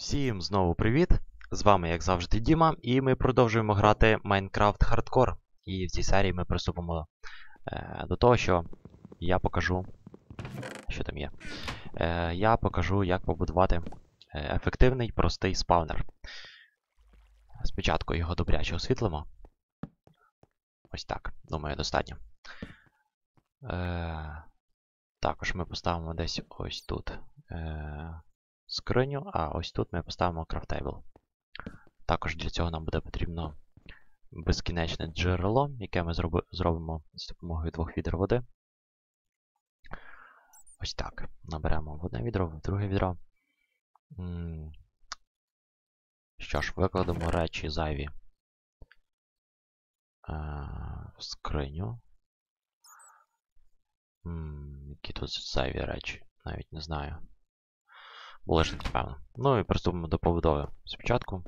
Всім знову привіт! З вами, як завжди, Діма, і ми продовжуємо грати Minecraft Hardcore. І в цій серії ми приступимо е, до того, що я покажу. Що там є? Е, я покажу, як побудувати е, ефективний простий спавнер. Спочатку його добряче освітлимо. Ось так. Думаю, достатньо. Е, також ми поставимо десь ось тут. Е, скриню, а ось тут ми поставимо крафтейбл. Також для цього нам буде потрібно безкінечне джерело, яке ми зробимо з допомогою двох відер води. Ось так. Наберемо в одне відро, в друге відро. Що ж, викладемо речі зайві е в скриню. Які тут зайві речі? Навіть не знаю. Булежник, напевно. Ну і приступимо до побудови. Спочатку.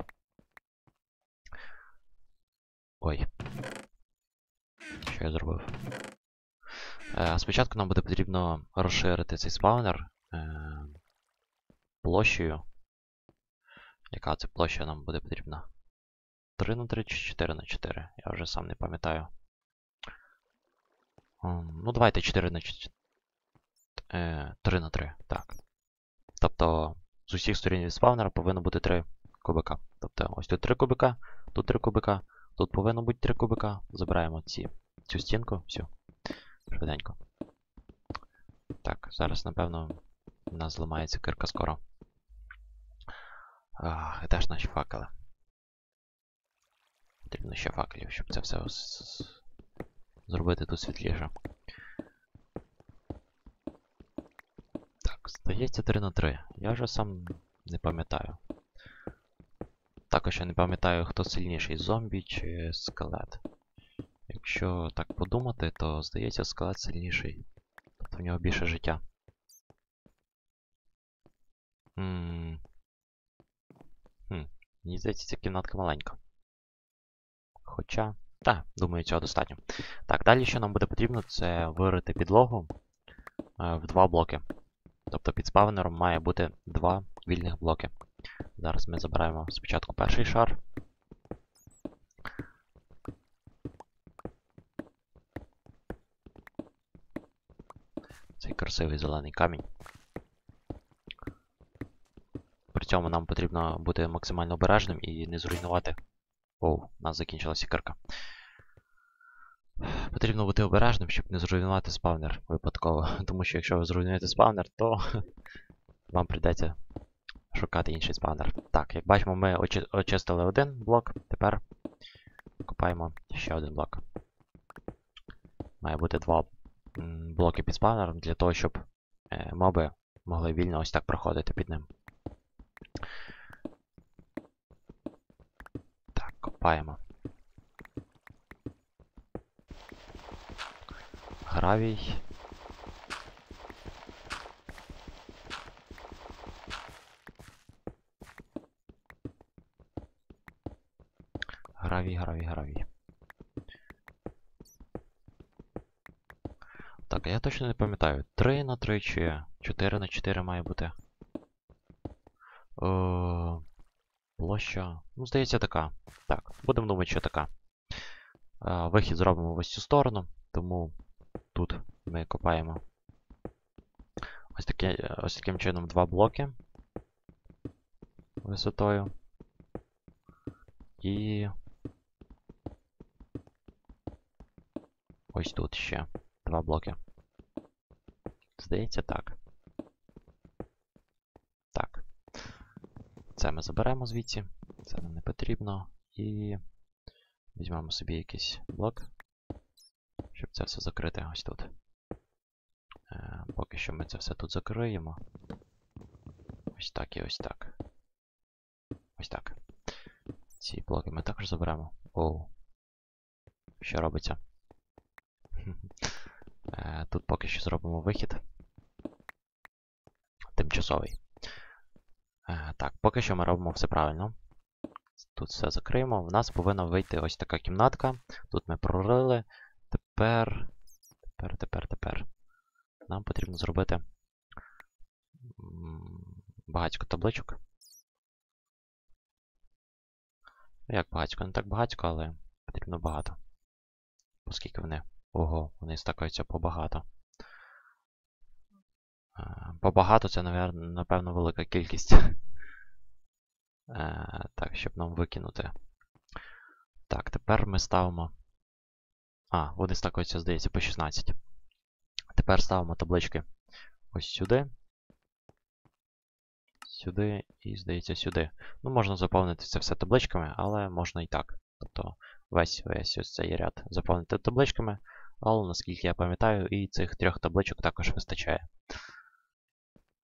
Ой. Що я зробив? Е, спочатку нам буде потрібно розширити цей спаунер е, площею. Яка це площа нам буде потрібна? 3 на 3 чи 4 на 4? Я вже сам не пам'ятаю. Ну, давайте 4 на 4. Е, 3 на 3. Так. Тобто з усіх сторін від спавнера повинно бути 3 кубика. Тобто ось тут 3 кубика, тут 3 кубика, тут повинно бути 3 кубика. Забираємо ці, цю стінку, всю. Швиденько. Так, зараз, напевно, у нас зламається кирка скоро. А, де ж наші факели? Потрібно ще факелів, щоб це все зробити тут світліше. Здається, 3 на 3. Я вже сам не пам'ятаю. Також я не пам'ятаю, хто сильніший зомбі чи скелет. Якщо так подумати, то здається скелет сильніший. Тобто в нього більше життя. Хм. Мені здається, ця кімнатка маленька. Хоча. Так, думаю, цього достатньо. Так, далі що нам буде потрібно, це вирити підлогу е, в два блоки. Тобто під спавнером має бути два вільних блоки. Зараз ми забираємо спочатку перший шар. Цей красивий зелений камінь. При цьому нам потрібно бути максимально обережним і не зруйнувати. Оу, у нас закінчилася кирка. Потрібно бути обережним, щоб не зруйнувати спавнер випадково. Тому що якщо ви зруйнуєте спавнер, то вам прийдеться шукати інший спавнер. Так, як бачимо, ми очи очистили один блок, тепер копаємо ще один блок. Має бути два блоки під спавнером для того, щоб е, моби могли вільно ось так проходити під ним. Так, копаємо. Гравій. Гравій, гравій, гравій. Так, я точно не пам'ятаю. 3 на 3 чи 4 на 4 має бути. Е, площа. Ну, здається, така. Так, будемо думати, що така. Е, вихід зробимо в ось цю сторону, тому ми копаємо ось, таке, ось таким чином два блоки висотою. І ось тут ще два блоки. Здається, так. Так. Це ми заберемо звідси. Це нам не потрібно. І візьмемо собі якийсь блок щоб це все закрити ось тут. Поки що ми це все тут закриємо. Ось так і ось так. Ось так. Ці блоки ми також заберемо. Оу. Що робиться? Е, Тут поки що зробимо вихід. Тимчасовий. Е, Так, поки що ми робимо все правильно. Тут все закриємо. В нас повинна вийти ось така кімнатка. Тут ми прорили. Тепер, тепер, тепер. Нам потрібно зробити багатько табличок. Як багатько, не так багатько, але потрібно багато. Оскільки вони. Ого, вони стакаються побагато. Е, Побагато це, напевно, велика кількість. Е, Так, щоб нам викинути. Так, тепер ми ставимо. А, вони стакаються, здається, по 16. Тепер ставимо таблички ось сюди. Сюди і, здається, сюди. Ну, можна заповнити це все табличками, але можна і так. Тобто весь весь ось цей ряд заповнити табличками, але наскільки я пам'ятаю, і цих трьох табличок також вистачає.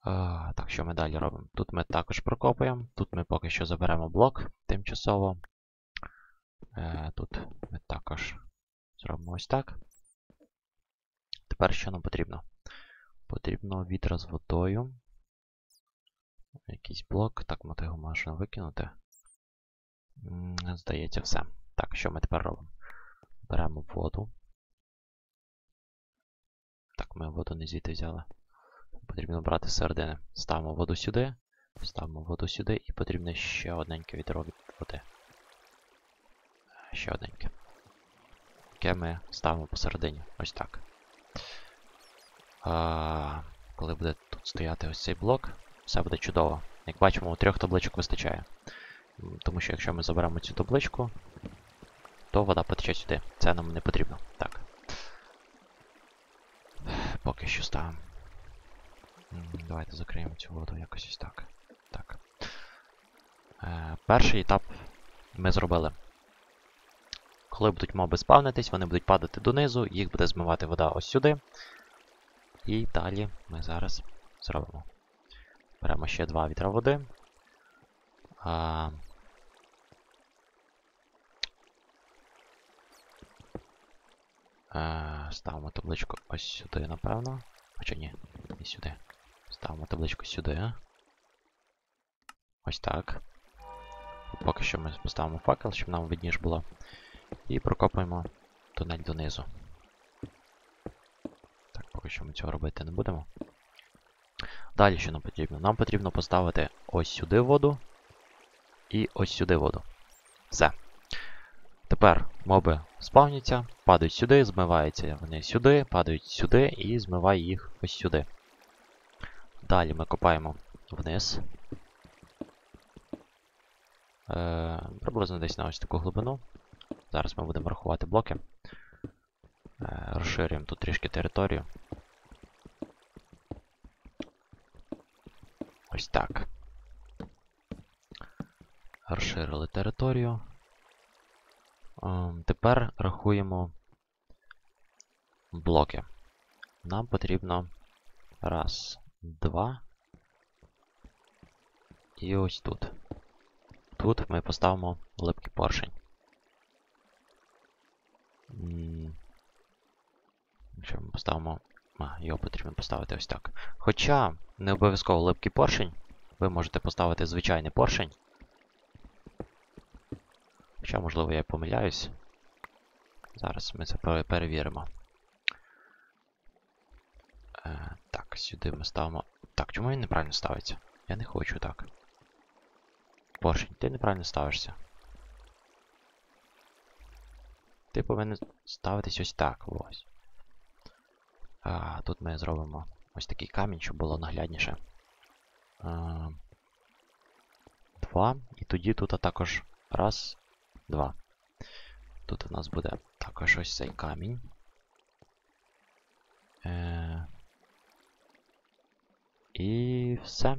А, так, що ми далі робимо? Тут ми також прокопуємо. Тут ми поки що заберемо блок тимчасово. Е, тут ми також зробимо ось так. Тепер що нам потрібно? Потрібно відра з водою. Якийсь блок. Так, ми його можна викинути. Здається, все. Так, що ми тепер робимо? Беремо воду. Так, ми воду не звідти взяли. Потрібно брати середини. Ставимо воду сюди, ставимо воду сюди і потрібно ще одненьке відро від води. Ще одненьке. Яке ми ставимо посередині. Ось так. А, коли буде тут стояти ось цей блок, все буде чудово. Як бачимо, у трьох табличок вистачає. Тому що якщо ми заберемо цю табличку, то вода потече сюди. Це нам не потрібно. Так. Поки що ставимо. Давайте закриємо цю воду якось ось так. Так. Е, перший етап ми зробили. Коли будуть моби спавнитись, вони будуть падати донизу, їх буде змивати вода ось сюди. І далі ми зараз зробимо. Беремо ще два вітра води. А... Е, ставимо табличку ось сюди, напевно. Хоча ні, не сюди. Ставимо табличку сюди. Ось так. Поки що ми поставимо факел, щоб нам видніше було. І прокопуємо тунель донизу. Поки що ми цього робити не будемо. Далі що нам потрібно? Нам потрібно поставити ось сюди воду і ось сюди воду. Все. Тепер моби спавняться, падають сюди, змиваються вони сюди, падають сюди і змиває їх ось сюди. Далі ми копаємо вниз. Е, приблизно десь на ось таку глибину. Зараз ми будемо рахувати блоки. Е, розширюємо тут трішки територію. Ось так. Розширили територію. Ем, Тепер рахуємо блоки. Нам потрібно раз, два. І ось тут. Тут ми поставимо липкий поршень. М, Якщо ми поставимо. А, його потрібно поставити ось так. Хоча не обов'язково липкий поршень. Ви можете поставити звичайний поршень. Хоча, можливо, я помиляюсь. Зараз ми це перевіримо. Е, так, сюди ми ставимо. Так, чому він неправильно ставиться? Я не хочу так. Поршень, ти неправильно ставишся. Ти повинен ставитись ось так. Ось. А, тут ми зробимо ось такий камінь, щоб було наглядніше. А, два. І тоді тут також раз, два. Тут у нас буде також ось цей камінь. Е, і все.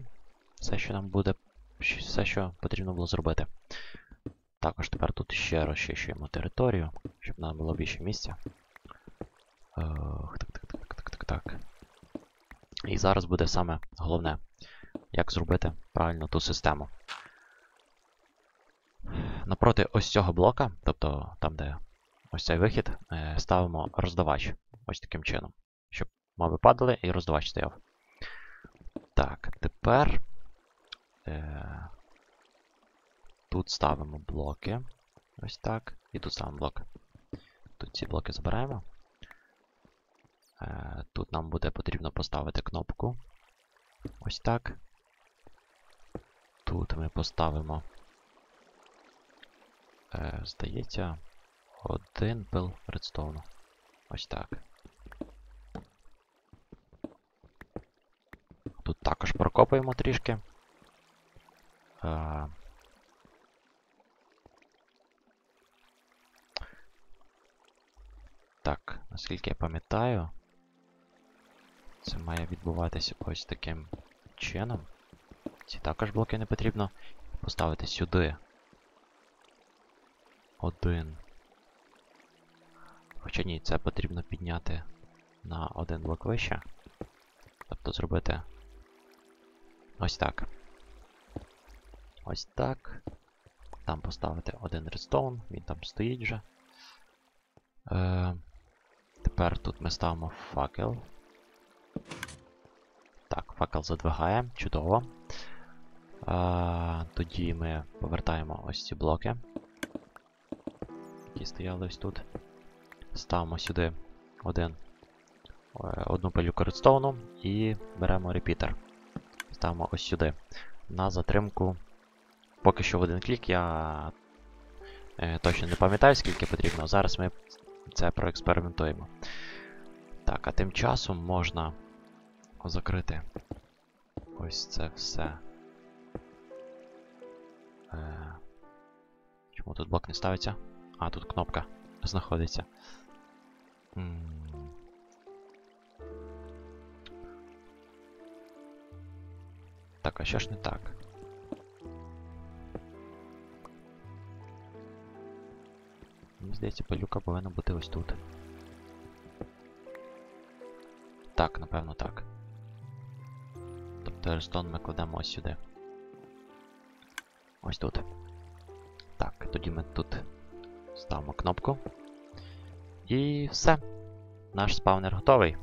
Все, що нам буде. Все, що потрібно було зробити. Також тепер тут ще розчищуємо територію, щоб нам було більше місця. Ох, так. І зараз буде саме головне, як зробити правильно ту систему. Напроти ось цього блока, тобто там, де ось цей вихід, е, ставимо роздавач. Ось таким чином. Щоб моби падали і роздавач стояв. Так, тепер. Е, тут ставимо блоки. Ось так. І тут ставимо блок. Тут ці блоки забираємо. Е, Тут нам буде потрібно поставити кнопку. Ось так. Тут ми поставимо Е, здається, один пил редстоуну. Ось так. Тут також прокопаємо трішки. Е, Так, наскільки я пам'ятаю, це має відбуватися ось таким чином. Ці також блоки не потрібно поставити сюди. Один. Хоча ні, це потрібно підняти на один блок вище. Тобто зробити ось так. Ось так. Там поставити один редстоун, він там стоїть вже. Е, Тепер тут ми ставимо факел. Так, факел задвигаємо, чудово. А, Тоді ми повертаємо ось ці блоки, які стояли ось тут. Ставимо сюди один, е, одну пилюку редстоуну і беремо репітер. Ставимо ось сюди. На затримку. Поки що в один клік я е, точно не пам'ятаю, скільки потрібно. Зараз ми це проекспериментуємо. Так, а тим часом можна закрити ось це все. Е, Чому тут блок не ставиться? А, тут кнопка знаходиться. Так, а що ж не так? Мені здається, пилюка повинна бути ось тут. Так, напевно, так. Тобто ми кладемо ось сюди. Ось тут. Так, тоді ми тут ставимо кнопку. І все. Наш спавнер готовий.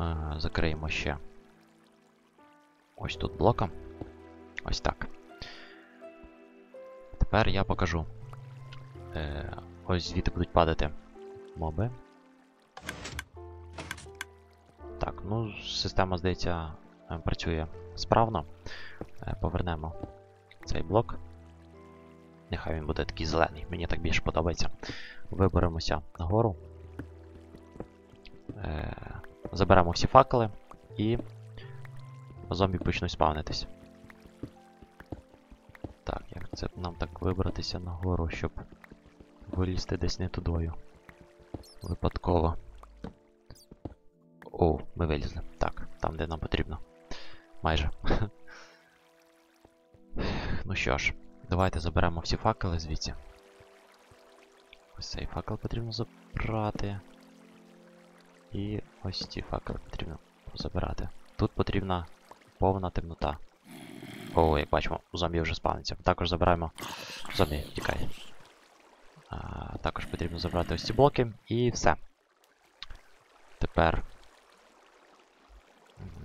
Е, закриємо ще ось тут блоком. Ось так. Тепер я покажу. Е, ось звідти будуть падати моби. Ну, система, здається, е, працює справно. Е, повернемо цей блок. Нехай він буде такий зелений, мені так більше подобається. Виберемося нагору. Е, заберемо всі факели і зомбі почнуть спавнитись. Так, як це нам так вибратися нагору, щоб вилізти десь не тудою. Випадково. О, ми вилізли. Так, там, де нам потрібно. Майже. ну що ж, давайте заберемо всі факели звідси. Ось цей факел потрібно забрати. І ось ці факели потрібно забирати. Тут потрібна повна темнота. О, як бачимо, зомбі вже спавниться. Також забираємо. Зомбі, тікай. А, Також потрібно забрати ось ці блоки і все. Тепер.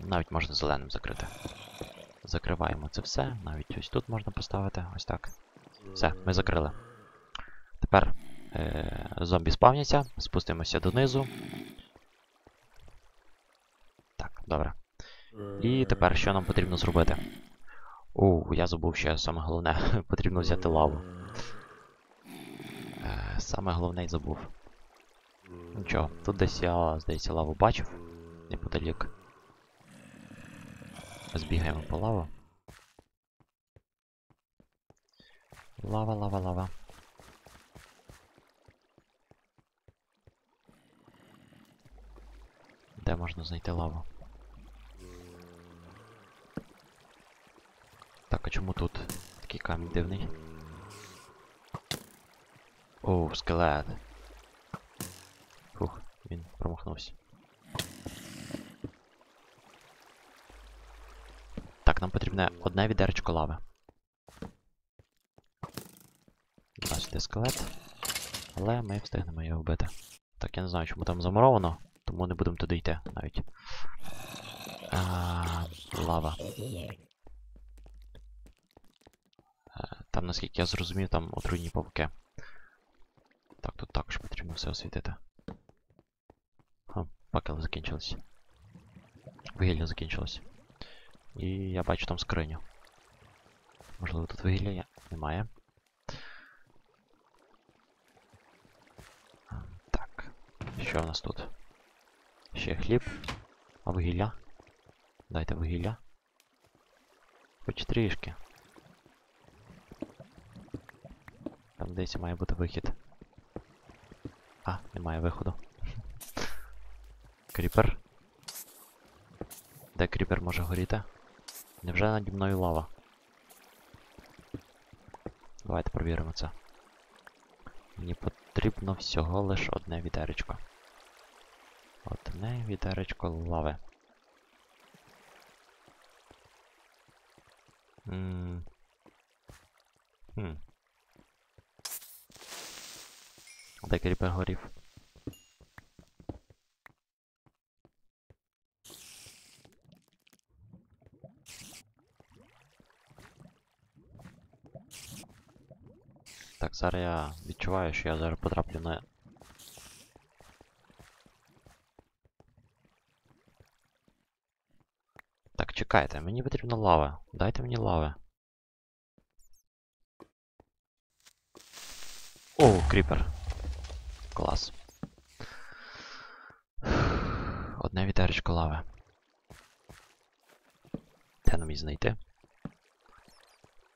Навіть можна зеленим закрити. Закриваємо це все. Навіть ось тут можна поставити. Ось так. Все, ми закрили. Тепер е зомбі спавняться, спустимося донизу. Так, добре. І тепер що нам потрібно зробити? О, я забув ще саме головне. потрібно взяти лаву. Е, саме головне й забув. Нічого, тут десь я, здається, лаву бачив. Неподалік. Збігаємо по лаву. Лава, лава, лава. Де можна знайти лаву? Так, а чому тут такий камінь дивний? О, скелет. Фух, він промахнувся. Нам потрібне одне відеречко лави. Нас скелет. Але ми встигнемо його вбити. Так, я не знаю, чому там замуровано, тому не будемо туди йти навіть. А, лава. Там, наскільки я зрозумів, там отруйні павуки. Так, тут також потрібно все освітити. Ха, пакели закінчились. Вугілля закінчилось. І я бачу там скриню. Можливо, тут вигілля немає. Так. Що в нас тут? Ще хліб. А вугілля? Дайте вугілля. Хоч трішки. Там десь має бути вихід. А, немає виходу. Кріпер. Де кріпер може горіти? Невже наді мною лава? Давайте провіримо це. Мені потрібно всього лише одне вітеречко. Одне вітеречко лави. М. Хм. Де кріпер горів? Так, зараз я відчуваю, що я зараз потраплю на. Так, чекайте, мені потрібна лава. Дайте мені лави. О, кріпер. Клас. Одне вітеречко лави. Де нам її знайти?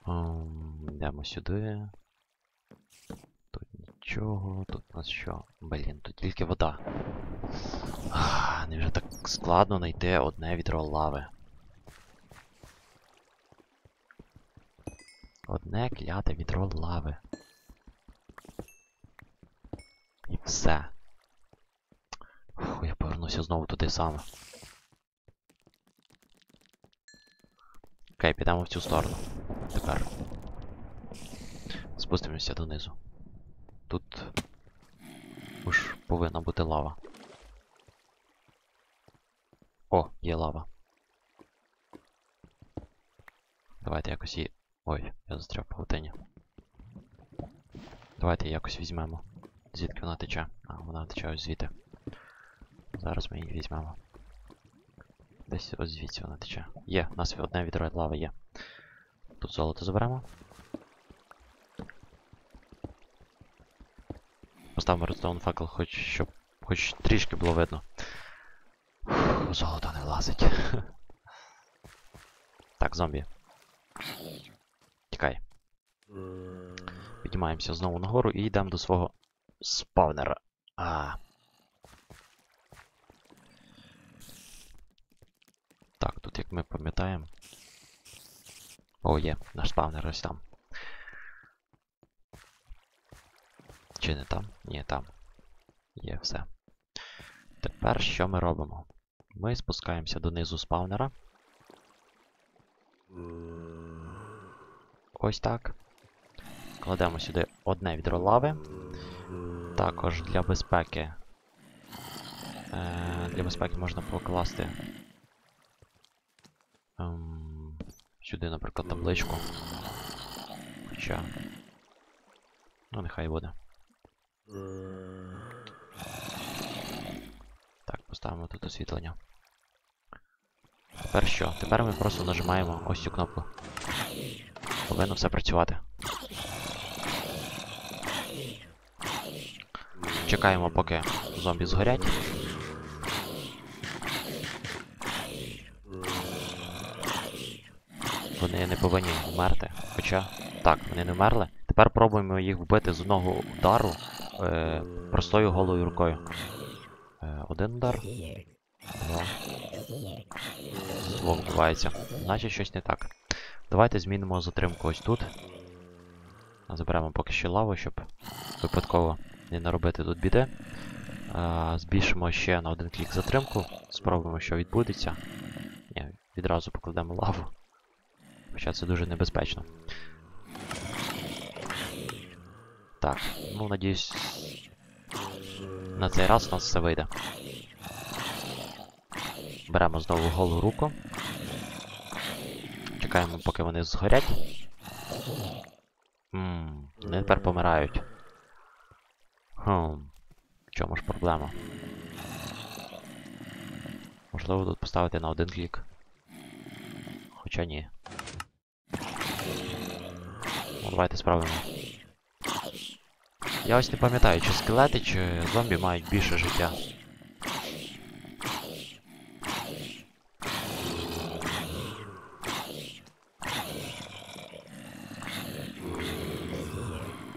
Ем, Йдемо сюди. Нічого, тут у нас що? Блін, тут тільки вода. Ах, Не вже так складно знайти одне відро лави. Одне кляте відро лави. І все. Фу, я повернуся знову туди саме. Окей, підемо в цю сторону. Тепер. Спустимося донизу. Тут уж повинна бути лава. О, є лава. Давайте якось її. Ой, я застряв в павутині. Давайте якось візьмемо. Звідки вона тече? А, вона тече ось звідти. Зараз ми її візьмемо. Десь ось звідси вона тече. Є, у нас одне відро лави є. Тут золото заберемо. Поставимо редстоун факел, хоч щоб хоч трішки було видно. Фух, золото не влазить. так, зомбі. Тікай. Піднімаємося знову нагору і йдемо до свого спавнера. А. Так, тут як ми пам'ятаємо. О, є, наш спавнер ось там. Чи не там? Ні, там. Є все. Тепер що ми робимо? Ми спускаємося донизу спавнера. Ось так. Кладемо сюди одне відро лави. Також для безпеки. Е, для безпеки можна покласти. Ем, сюди, наприклад, табличку. Хоча. Ну, нехай буде. Так, поставимо тут освітлення. Тепер що? Тепер ми просто нажимаємо ось цю кнопку. Повинно все працювати. Чекаємо, поки зомбі згорять. Вони не повинні вмерти. Хоча, так, вони не вмерли. Тепер пробуємо їх вбити з одного удару е, простою голою рукою. Е, один удар. Два. Двох вбивається. Значить щось не так. Давайте змінимо затримку ось тут. Заберемо поки що лаву, щоб випадково не наробити тут біди. А, збільшимо ще на один клік затримку. Спробуємо, що відбудеться. Ні, відразу покладемо лаву. Хоча це дуже небезпечно. Так, ну надіюсь. На цей раз у нас все вийде. Беремо знову голу руку. Чекаємо, поки вони згорять. Ммм, вони тепер помирають. Хм. В чому ж проблема? Можливо тут поставити на один клік. Хоча ні. Ну, давайте спробуємо. Я ось не пам'ятаю, чи скелети, чи зомбі мають більше життя.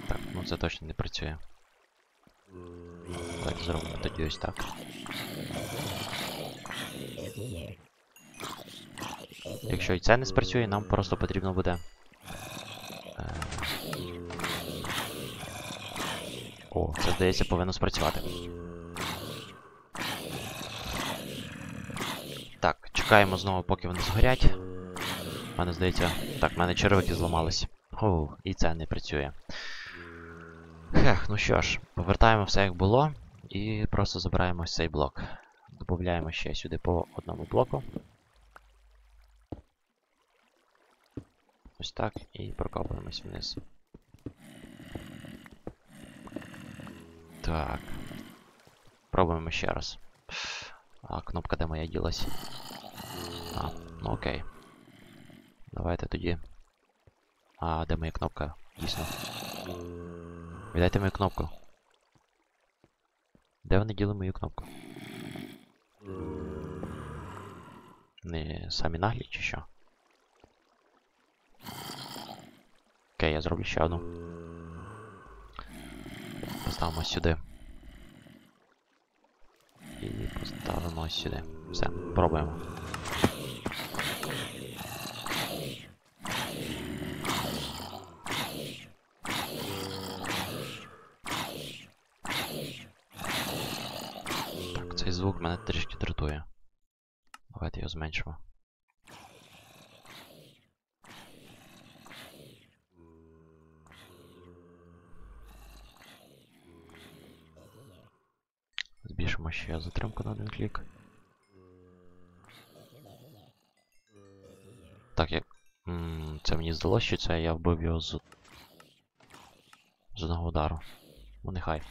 Так, ну це точно не працює. Давайте зробимо тоді ось так. Якщо і це не спрацює, нам просто потрібно буде. Це здається повинно спрацювати. Так, чекаємо знову, поки вони згорять. У мене здається. Так, в мене червики зламались. О, і це не працює. Хех, ну що ж, повертаємо все як було. І просто забираємо цей блок. Додаємо ще сюди по одному блоку. Ось так, і прокопуємось вниз. Так. Пробуємо ще раз. А, кнопка де моя ділась? А, ну окей. Давайте тоді. А, де моя кнопка? Дійсно. Віддайте мою кнопку. Де вони діли мою кнопку? Не самі наглі чи що? Окей, я зроблю ще одну. Поставимо сюди. І поставимо сюди. Все, пробуємо. Так, цей звук мене трішки дратує. Давайте його зменшимо. Збільшимо ще затримку на один клік. Так. М, Це мені здалося, що це я вбив його з. з одного удару. Ну нехай.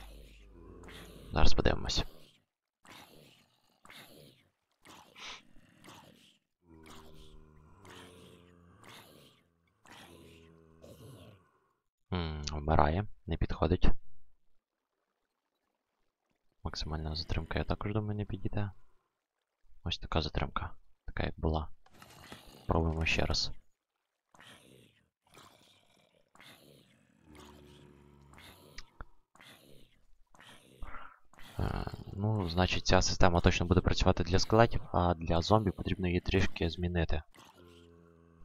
Зараз подивимось. Вмирає, не підходить. Максимальна затримка, я також думаю, не підійде. Ось така затримка. Така як була. Пробуємо ще раз. Е, ну, значить, ця система точно буде працювати для скелетів, а для зомбі потрібно її трішки змінити.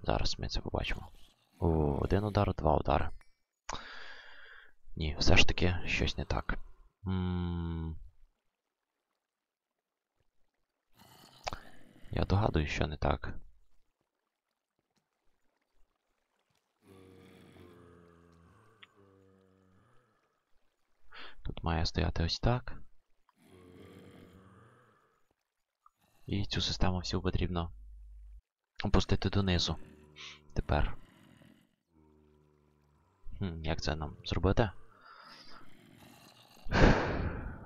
Зараз ми це побачимо. О, один удар, два удари. Ні, все ж таки щось не так. М Я догадую, що не так. Тут має стояти ось так. І цю систему всю потрібно опустити донизу. Тепер. Хм, Як це нам зробити?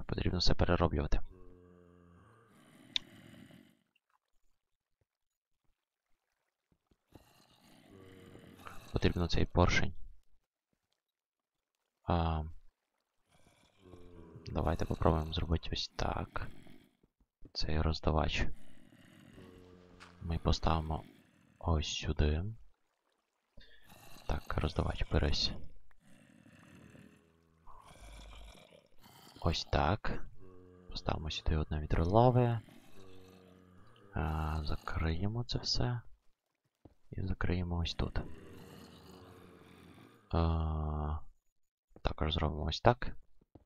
Потрібно все перероблювати. Потрібно цей поршень. А, Давайте попробуємо зробити ось так. Цей роздавач. Ми поставимо ось сюди. Так, роздавач берись. Ось так. Поставимо сюди одне відро закриємо це все. І закриємо ось тут. Також зробимо ось так.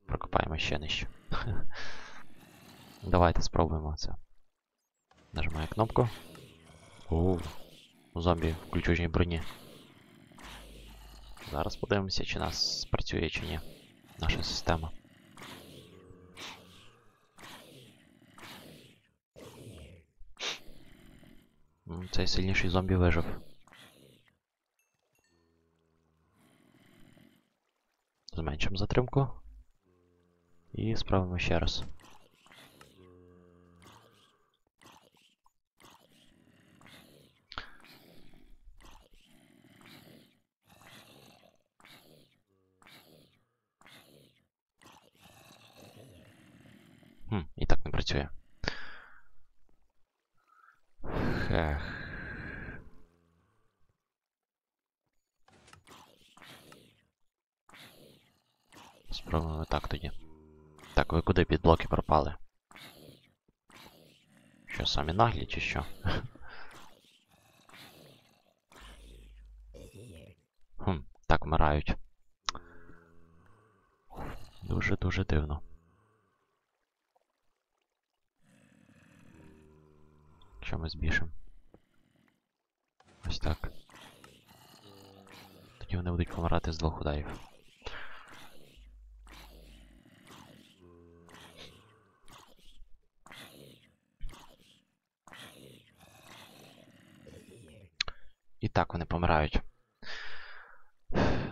Прокопаємо ще нижче. Давайте спробуємо це. Нажимаю кнопку. Оу. Зомбі в ключужній броні. Зараз подивимося, чи нас спрацює чи ні. Наша система. Цей сильніший зомбі вижив. Зменшимо затримку. І спробуємо ще раз. Спробуємо так тоді. Так, ви куди під блоки пропали? Що, самі наглі чи що? Хм, так вмирають. Дуже-дуже дивно. Що ми збільшимо? Ось так. Тоді вони будуть помирати з двох ударів. І так вони помирають.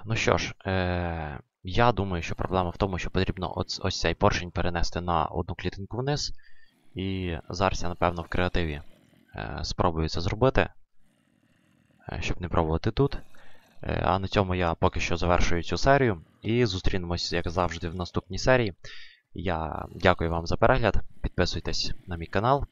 Ну що ж, е- я думаю, що проблема в тому, що потрібно ось, ось цей поршень перенести на одну клітинку вниз. І зараз я, напевно, в креативі е- спробую це зробити, е- щоб не пробувати тут. Е- а на цьому я поки що завершую цю серію. І зустрінемось, як завжди, в наступній серії. Я дякую вам за перегляд. Підписуйтесь на мій канал.